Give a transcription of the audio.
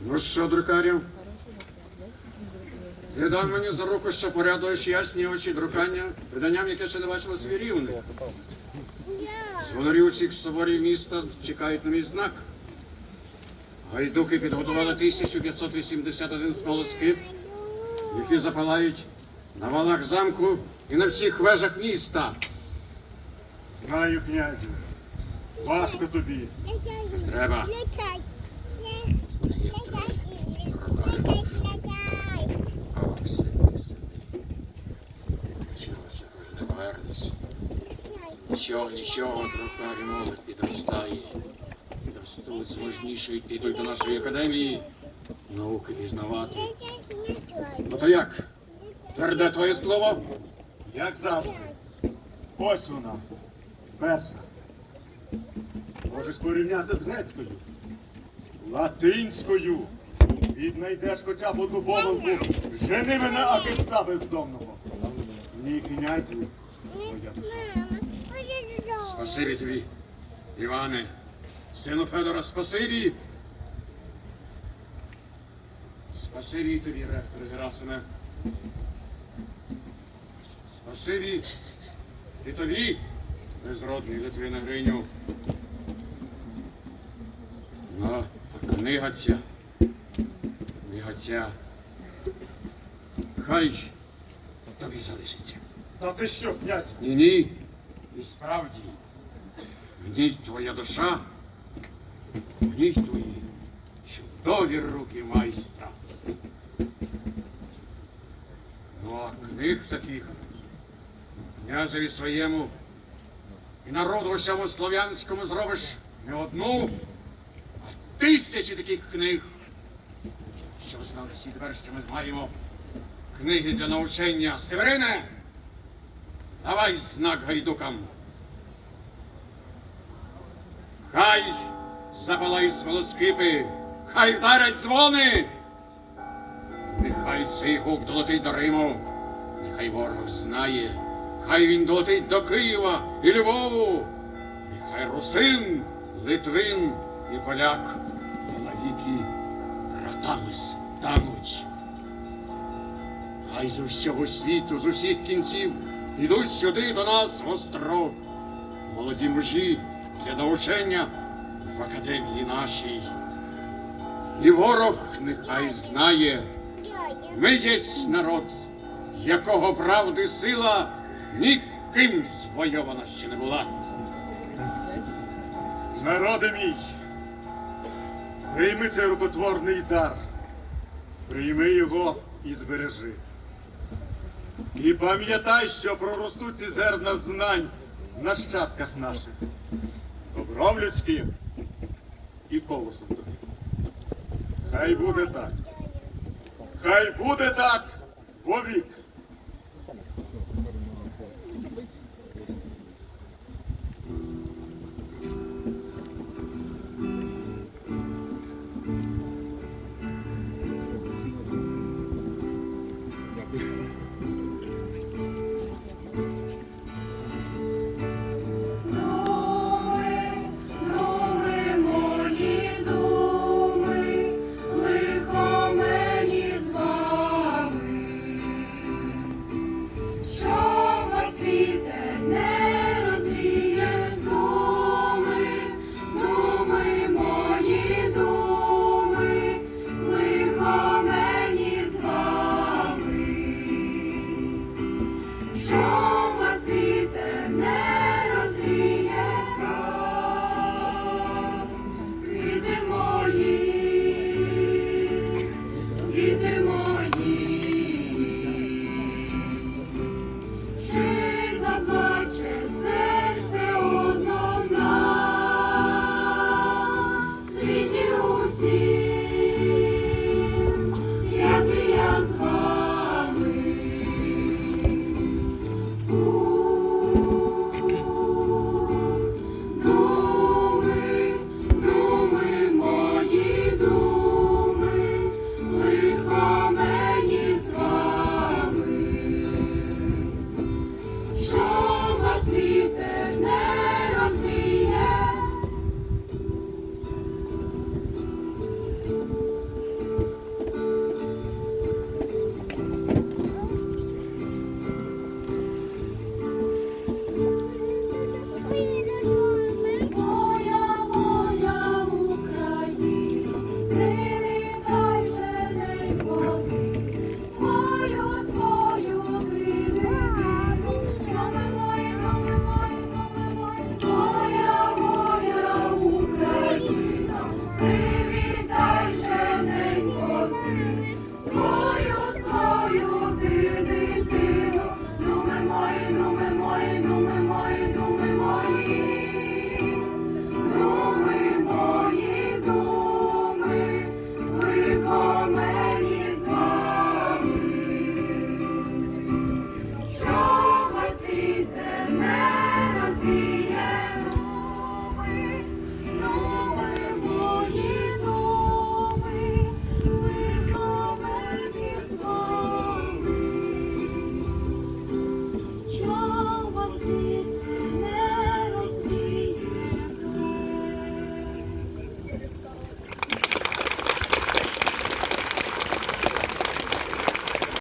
Ну що, друкарю? Ти дав мені за руку, що порядуєш ясні очі друкання, виданням, яке ще не бачило свій рівний. Звонарі усіх соборів міста чекають на мій знак. Гайдуки підготували 1581 смолоскип, які запалають на валах замку і на всіх вежах міста. Знаю, князю. Важко тобі. Треба. Не повернеш. Нічого, нічого, друкарі молодь підростає. Підростуть сможніші і підуть до нашої академії. Науки пізнавати. Ну то як? Тверде твоє слово? Як завжди. Ось вона. Перша. Можеш порівняти з грецькою. Латинською. Віднайдеш хоча б одну помилку. Жени мене акипса бездомного. Ні, князю. Моя. Спасибі тобі, Іване. Сину Федора, спасибі. Спасибі тобі, ректор Герасиме. Спасибі і тобі, безродний Литвина Гриню. Ну, а книга ця, книга ця, хай тобі залишиться. Та ти що, князю? Ні, ні. І справді, в ній твоя душа, в ній твої чудові руки майстра. Ну, а книг таких князеві своєму і народу усьому слов'янському зробиш не одну, а тисячі таких книг. Щоб знали всі тепер, що ми маємо книги для навчання. Северине! Давай знак гайдукам. Хай запалають смолоскипи, хай вдарять дзвони. Нехай цей гук долетить до Риму, нехай ворог знає, хай він долетить до Києва і Львову, нехай русин, Литвин і поляк навіки братами стануть. Хай з усього світу, з усіх кінців ідуть сюди до нас в остров. Молоді мужі для навчання в академії нашій. І ворог нехай знає, ми єсть народ, якого правди сила ніким звойована ще не була. Народи мій, прийми цей рукотворний дар, прийми його і збережи. І пам'ятай, що проростуть ці зерна знань в нащадках наших, добром людським і колосом тобі. Хай буде так. Хай буде так вовік.